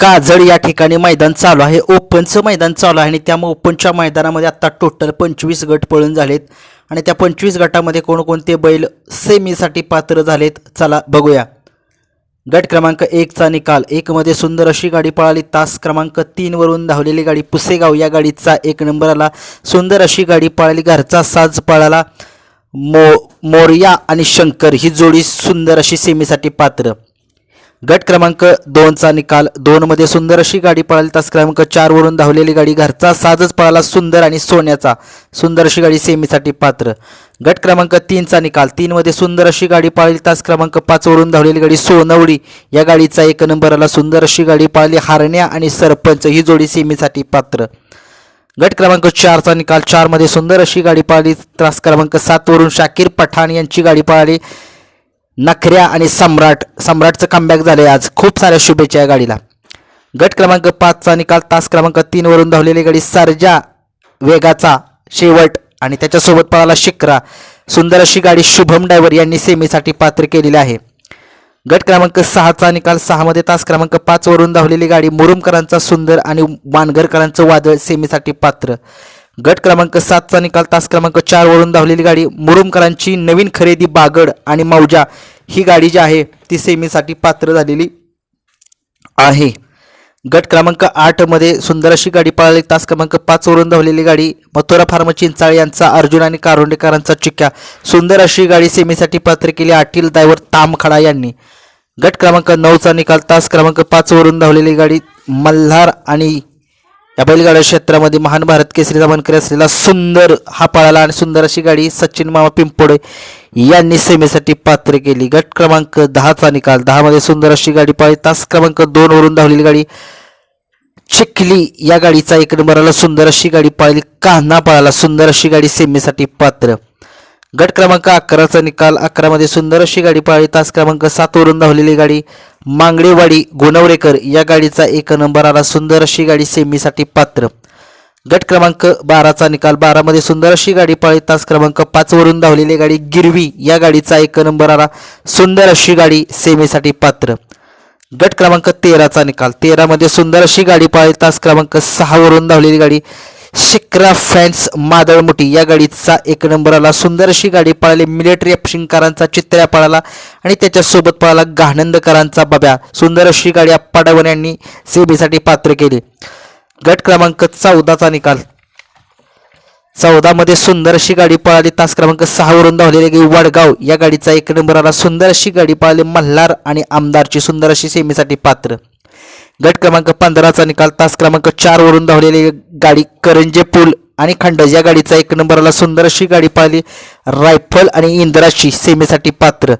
काजळ या ठिकाणी मैदान चालू आहे. ओपनचं मैदान चालू आहे आणि त्यामुळे ओपनच्या मैदानामध्ये आत्ता टोटल पंचवीस गट पळून झालेत. आणि त्या पंचवीस गटामध्ये कोणकोणते बैल सेमीसाठी पात्र झालेत चला बघूया. गट क्रमांक एकचा निकाल. एकमध्ये सुंदर अशी गाडी पळाली. तास क्रमांक तीनवरून धावलेली गाडी पुसेगाव या गाडीचा एक नंबर आला. सुंदर अशी गाडी पळाली. घरचा साज पळाला. मो मोरया आणि शंकर ही जोडी सुंदर अशी सेमीसाठी पात्र. गट क्रमांक दोनचा निकाल. दोनमध्ये सुंदर अशी गाडी पळाली. तास क्रमांक चारवरून धावलेली गाडी घरचा साजच पळाला सुंदर आणि सोन्याचा. सुंदर अशी गाडी सेमीसाठी पात्र. गट क्रमांक तीनचा निकाल. तीनमध्ये सुंदर अशी गाडी पाळली. तास क्रमांक पाचवरून धावलेली गाडी सोनवडी. या गाडीचा एक नंबर आला सुंदर अशी गाडी पाळली. हारण्या आणि सरपंच ही जोडी सेमीसाठी पात्र. गट क्रमांक चारचा निकाल. चारमध्ये सुंदर अशी गाडी पाळली. त्रास क्रमांक सातवरून शाकीर पठाण यांची गाडी पाळली. नखऱ्या आणि सम्राट सम्राटचं कमबॅक झालंय आज. खूप साऱ्या शुभेच्छा या गाडीला. गट क्रमांक पाचचा निकाल तास क्रमांक तीनवरून धावलेली गाडी सर्जा वेगाचा शेवट आणि त्याच्यासोबत पळाला शिक्रा सुंदर अशी गाडी शुभम डायव्हर यांनी सेमीसाठी पात्र केलेली आहे. गट क्रमांक सहाचा निकाल सहामध्ये तास क्रमांक पाचवरून धावलेली गाडी मुरुमकरांचा सुंदर आणि मानगरकरांचं वादळ सेमीसाठी पात्र. गट क्रमांक सातचा निकाल तास क्रमांक चारवरून धावलेली गाडी मुरुमकरांची नवीन खरेदी बागड आणि मौजा. ही गाडी जी आहे ती सेमीसाठी पात्र झालेली आहे. गट क्रमांक आठमध्ये सुंदर अशी गाडी पळाली. तास क्रमांक पाचवरून धावलेली गाडी मथुरा फार्म चिंचाळ यांचा अर्जुन आणि कारोंडेकरांचा चिक्क्या सुंदर अशी गाडी सेमीसाठी पात्र केली आटील दायवर तामखडा यांनी. गट क्रमांक नऊचा निकाल तास क्रमांक पाचवरून धावलेली गाडी मल्हार आणि या बैलगाड्या क्षेत्रामध्ये महान भारत केसरीचा मानकरी असलेला सुंदर हा पळाला आणि सुंदर अशी गाडी सचिन मामा पिंपोडे यांनी सेमीसाठी पात्र केली. गट क्रमांक दहाचा निकाल. दहामध्ये सुंदर अशी गाडी पाळी तास क्रमांक दोन वरून धावलेली गाडी चिखली या गाडीचा एक नंबरला सुंदर अशी गाडी पाळली. कान्हा पळाला. सुंदर अशी गाडी सेमीसाठी पात्र. गट क्रमांक अकराचा निकाल. अकरामध्ये सुंदर अशी गाडी पाळली. तास क्रमांक सातवरून धावलेली गाडी मांगडेवाडी गोनवरेकर या गाडीचा एक नंबर आला. सुंदर अशी गाडी सेमीसाठी पात्र. गट क्रमांक बाराचा निकाल बारामध्ये सुंदर अशी गाडी पाळी तास क्रमांक पाचवरून धावलेली गाडी गिरवी या गाडीचा एक नंबर आला. सुंदर अशी गाडी सेमीसाठी पात्र. गट क्रमांक तेराचा निकाल. तेरामध्ये सुंदर अशी गाडी पाळी तास क्रमांक सहावरून धावलेली गाडी शिक्रा फॅन्स मादळमुठी या गाडीचा एक नंबर आला. सुंदर अशी गाडी पळाली. मिलिटरी अप्शिंगकरांचा चित्र्या पळाला आणि त्याच्यासोबत पळाला गाहनंदकरांचा बब्या. सुंदर अशी गाडी अप्पा यांनी सेबीसाठी पात्र केली. गट क्रमांक चौदाचा निकाल. चौदामध्ये सुंदर अशी गाडी पळाली. तास क्रमांक सहावरून धावलेली गाडी वडगाव. या गाडीचा एक नंबर आला. सुंदर अशी गाडी पळाली. मल्हार आणि आमदारची सुंदर अशी सेमीसाठी पात्र. गट क्रमांक पंधराचा निकाल. तास क्रमांक चार वरून धावलेली गाडी करंजे पूल आणि खंडज या गाडीचा एक नंबर आला सुंदर अशी गाडी पाहिली. रायफल आणि इंद्राशी सेमीसाठी पात्र.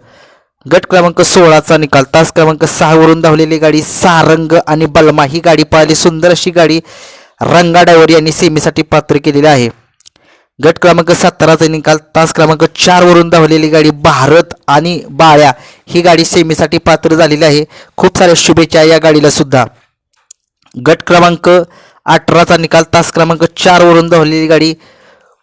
गट क्रमांक सोळाचा निकाल. तास क्रमांक सहा वरून धावलेली गाडी सारंग आणि बलमा ही गाडी पाहिली. सुंदर अशी गाडी रंगा यांनी सेमीसाठी पात्र केलेली आहे. गट क्रमांक सत्तराचा निकाल तास क्रमांक चार वरून धावलेली गाडी भारत आणि बाळ्या ही गाडी सेमीसाठी पात्र झालेली आहे. खूप साऱ्या शुभेच्छा या गाडीला सुद्धा. गट क्रमांक अठराचा निकाल तास क्रमांक चार वरून धावलेली गाडी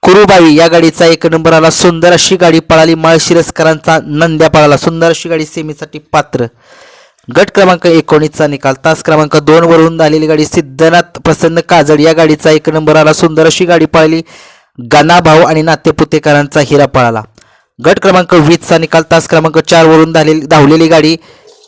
कुरुबाई. या गाडीचा एक नंबर आला सुंदर अशी गाडी पळाली माळशिरसकरांचा नंद्या पळाला. सुंदर अशी गाडी सेमीसाठी पात्र. गट क्रमांक एकोणीसचा निकाल तास क्रमांक दोन वरून झालेली गाडी सिद्धनाथ प्रसन्न काजड. या गाडीचा एक नंबर आला सुंदर अशी गाडी पळाली गणाभाऊ आणि नातेपुतेकरांचा हिरा पळाला. गट क्रमांक वीसचा निकाल तास क्रमांक चार वरून धावलेली गाडी.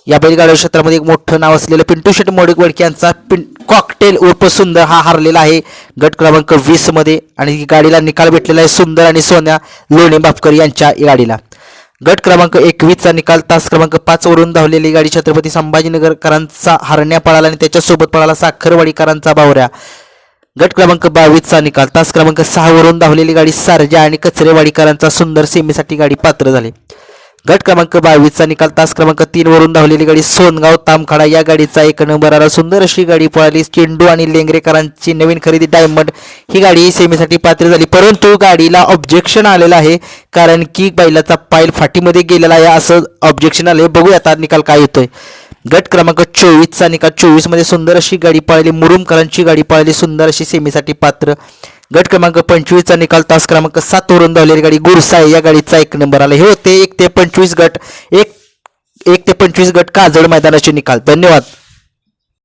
या बैलगाड्या क्षेत्रामध्ये एक मोठं नाव असलेलं पिंटू शेट मोडक यांचा पिं कॉकटेल उर्फ सुंदर हा हारलेला आहे. गट क्रमांक वीसमध्ये आणि गाडीला निकाल भेटलेला आहे सुंदर आणि सोन्या लोणे बापकर यांच्या गाडीला. गट क्रमांक एकवीसचा निकाल तास क्रमांक पाच वरून धावलेली गाडी छत्रपती संभाजीनगरकरांचा हरण्या पळाला आणि त्याच्यासोबत पळाला साखरवाडीकरांचा बावऱ्या. गट क्रमांक बावीसचा निकाल तास क्रमांक सहा वरून धावलेली गाडी सारजा आणि कचरेवाडीकरांचा सुंदर सेमीसाठी गाडी पात्र झाली. गट क्रमांक बावीसचा निकाल तास क्रमांक तीन वरून धावलेली गाडी सोनगाव तामखाडा या गाडीचा एक नंबर आला. सुंदर अशी गाडी पळाली. चेंडू आणि लेंगरेकरांची नवीन खरेदी डायमंड ही गाडी सेमीसाठी पात्र झाली. परंतु गाडीला ऑब्जेक्शन आलेलं आहे. कारण की बैलाचा पायल फाटीमध्ये गेलेला आहे. असं ऑब्जेक्शन आले बघूया आता निकाल काय येतोय गट क्रमांक चोवीसचा निकाल. चोवीसमध्ये सुंदर अशी गाडी पाळली. मुरुमकरांची गाडी पाळली. सुंदर अशी सेमीसाठी पात्र. गट क्रमांक पंचवीसचा निकाल. तास क्रमांक सात वरून धावलेली गाडी गुरसाई या गाडीचा एक नंबर आला. हे होते एक ते पंचवीस गट. एक एक ते पंचवीस गट काजळ मैदानाचे निकाल. धन्यवाद.